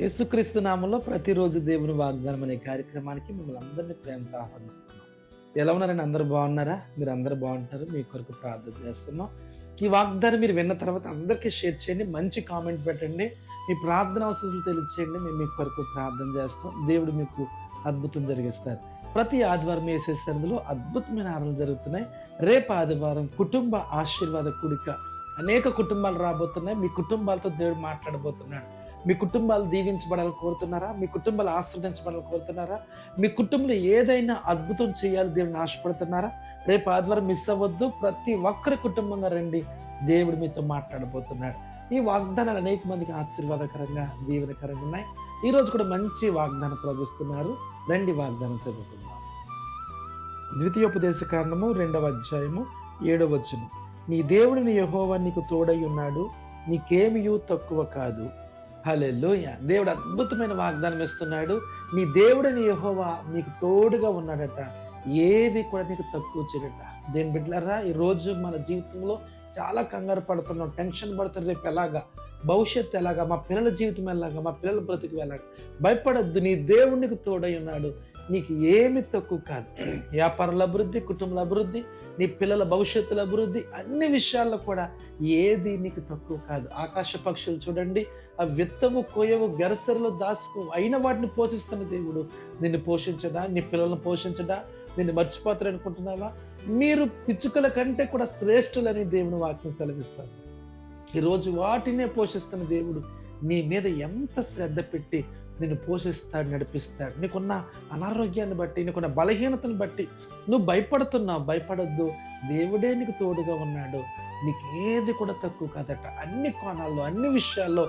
యేసుక్రీస్తు నామంలో ప్రతిరోజు దేవుని వాగ్దానం అనే కార్యక్రమానికి మిమ్మల్ని అందరినీ ప్రేమతో ఆహ్వానిస్తున్నాం. ఎలా ఉన్నారని అందరూ బాగున్నారా? మీరు అందరూ బాగుంటారు. మీ కొరకు ప్రార్థన చేస్తున్నాం. ఈ వాగ్దానం మీరు విన్న తర్వాత అందరికీ షేర్ చేయండి. మంచి కామెంట్ పెట్టండి. మీ ప్రార్థన అవసరాలు తెలియచేయండి. మేము మీ కొరకు ప్రార్థన చేస్తాం. దేవుడు మీకు అద్భుతం జరిగిస్తారు. ప్రతి ఆదివారం వేసే సరిధిలో అద్భుతమైన ఆరాధనలు జరుగుతున్నాయి. రేపు ఆదివారం కుటుంబ ఆశీర్వాద కూడిక. అనేక కుటుంబాలు రాబోతున్నాయి. మీ కుటుంబాలతో దేవుడు మాట్లాడబోతున్నాడు. మీ కుటుంబాలు దీవించబడాలని కోరుతున్నారా? మీ కుటుంబాలు ఆస్వాదించబడాలని కోరుతున్నారా? మీ కుటుంబంలో ఏదైనా అద్భుతం చేయాలి దేవుని ఆశపడుతున్నారా? రేపు ఆదివారం మిస్ అవ్వద్దు. ప్రతి ఒక్కరి కుటుంబంగా రండి. దేవుడు మీతో మాట్లాడబోతున్నాడు. ఈ వాగ్దానాలు అనేక మందికి ఆశీర్వాదకరంగా దీవెనకరంగా ఉన్నాయి. ఈ రోజు కూడా మంచి వాగ్దానం ప్రవహిస్తున్నారు. రండి వాగ్దానం చదువుకుందాం. ద్వితీయోపదేశ కారణము రెండవ అధ్యాయము ఏడవ వచనం. నీ దేవుడిని యహోవా నీకు తోడై ఉన్నాడు. నీకేమియూ తక్కువ కాదు. హలెల్లోయ. దేవుడు అద్భుతమైన వాగ్దానం ఇస్తున్నాడు. నీ దేవుడిని యహోవా నీకు తోడుగా ఉన్నాడట. ఏది కూడా నీకు తక్కువ చేయడట. దేని బిడ్డలరా ఈ రోజు మన జీవితంలో చాలా కంగారు పడుతున్నాం టెన్షన్ పడుతున్నాం. రేపు ఎలాగా? భవిష్యత్తు ఎలాగా? మా పిల్లల జీవితం ఎలాగా? మా పిల్లల బ్రతుకు ఎలాగా? భయపడద్దు. నీ దేవుడికి తోడై ఉన్నాడు. నీకు ఏమి తక్కువ కాదు. వ్యాపారాల అభివృద్ధి కుటుంబాల అభివృద్ధి నీ పిల్లల భవిష్యత్తుల అభివృద్ధి అన్ని విషయాల్లో కూడా ఏది నీకు తక్కువ కాదు. ఆకాశ పక్షులు చూడండి ఆ విత్తము కోయవు గరసరలు దాసుకో అయిన వాటిని పోషిస్తున్న దేవుడు. నిన్ను పోషించడా? నీ పిల్లలను పోషించడా? నిన్ను మర్చిపోతారు అనుకుంటున్నావా? మీరు పిచ్చుకల కంటే కూడా శ్రేష్ఠులని దేవుని వాక్యం సెలవిస్తారు ఈరోజు వాటినే పోషిస్తున్న దేవుడు నీ మీద ఎంత శ్రద్ధ పెట్టి నిన్ను పోషిస్తాడు నడిపిస్తాడు. నీకున్న అనారోగ్యాన్ని బట్టి నీకున్న బలహీనతను బట్టి నువ్వు భయపడుతున్నావు. భయపడొద్దు. దేవుడే నీకు తోడుగా ఉన్నాడు. నీకు ఏది కూడా తక్కువ కాదట. అన్ని కోణాల్లో అన్ని విషయాల్లో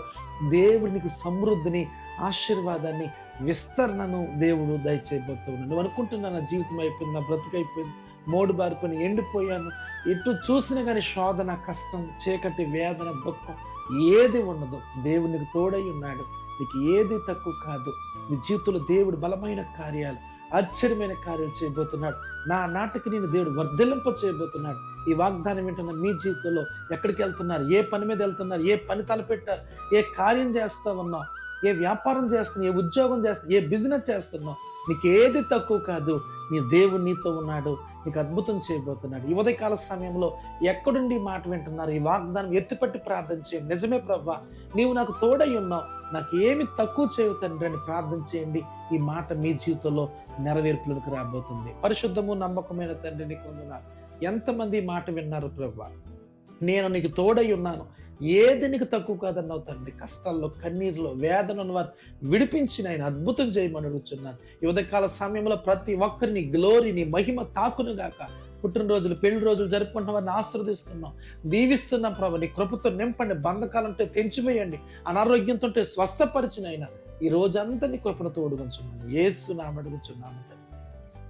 దేవుడు నీకు సమృద్ధిని ఆశీర్వాదాన్ని విస్తరణను దేవుడు దయచేయబోతున్నాడు. నువ్వు అనుకుంటున్నా నా జీవితం అయిపోయింది నా బ్రతుకైపోయింది మోడు బారిపోయి ఎండిపోయాను. ఎటు చూసినా కానీ శోధన కష్టం చీకటి వేదన దుఃఖం ఏది ఉండదు. దేవునికి తోడై ఉన్నాడు. నీకు ఏది తక్కువ కాదు. నీ జీవితంలో దేవుడు బలమైన కార్యాలు ఆశ్చర్యమైన కార్యాలు చేయబోతున్నాడు. నా నాటికి నేను దేవుడు వర్ధలింప చేయబోతున్నాడు. ఈ వాగ్దానం ఏంటన్న మీ జీవితంలో ఎక్కడికి వెళ్తున్నారు? ఏ పని మీద వెళ్తున్నారు? ఏ పని తలపెట్టారు? ఏ కార్యం చేస్తా ఉన్నావు? ఏ వ్యాపారం చేస్తున్నావు? ఏ ఉద్యోగం చేస్తున్నావు? ఏ బిజినెస్ చేస్తున్నావు? నీకు ఏది తక్కువ కాదు నీ దేవుడు నీతో ఉన్నాడు నీకు అద్భుతం చేయబోతున్నాడు. ఈ ఉదయకాల సమయంలో ఎక్కడుండి మాట వింటున్నారు? ఈ వాగ్దానం ఎత్తిపట్టి ప్రార్థన చేయండి. నిజమే ప్రభా నీవు నాకు తోడై ఉన్నావు. నాకు ఏమి తక్కువ చేయవు తండ్రి అని ప్రార్థన చేయండి. ఈ మాట మీ జీవితంలో నెరవేర్పులకు రాబోతుంది. పరిశుద్ధము నమ్మకమైన తండ్రి నీకు ఎంతమంది మాట విన్నారు ప్రభా? నేను నీకు తోడై ఉన్నాను. ఏది నీకు తక్కువ కాదన్నావు తండ్రి? కష్టాల్లో కన్నీరులో వేదనను వారు విడిపించి ఆయన అద్భుతం చేయమని అడుగుతున్నాను. ఈ ఉదయకాల సమయంలో ప్రతి ఒక్కరిని గ్లోరీని మహిమ తాకును గాక. పుట్టినరోజులు పెళ్ళి రోజులు జరుపుకుంటున్న వారిని ఆశ్రదిస్తున్నాం దీవిస్తున్నాం ప్రభు నీ కృపతో నింపండి బంధకాలంటే తెంచివేయండి అనారోగ్యంతో స్వస్థపరిచిన ఆయన. ఈ రోజంతా నీ కృపను తోడుగుంచున్నాను ఏసు నామడుగుచున్నాను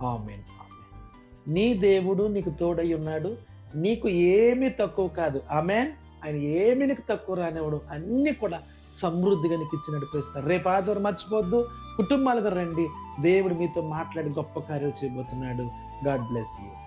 ఆమెన్ ఆమెన్. నీ దేవుడు నీకు తోడై ఉన్నాడు. నీకు ఏమీ తక్కువ కాదు. ఆమెన్. ఆయన ఏమీ తక్కువ రానివ్వడు అన్నీ కూడా సమృద్ధిగా నీకు ఇచ్చి నడిపిస్తారు రేపు ఆదివారం మర్చిపోద్దు కుటుంబాలుగా రండి. దేవుడు మీతో మాట్లాడి గొప్ప కార్యాలు చేయబోతున్నాడు. God bless you.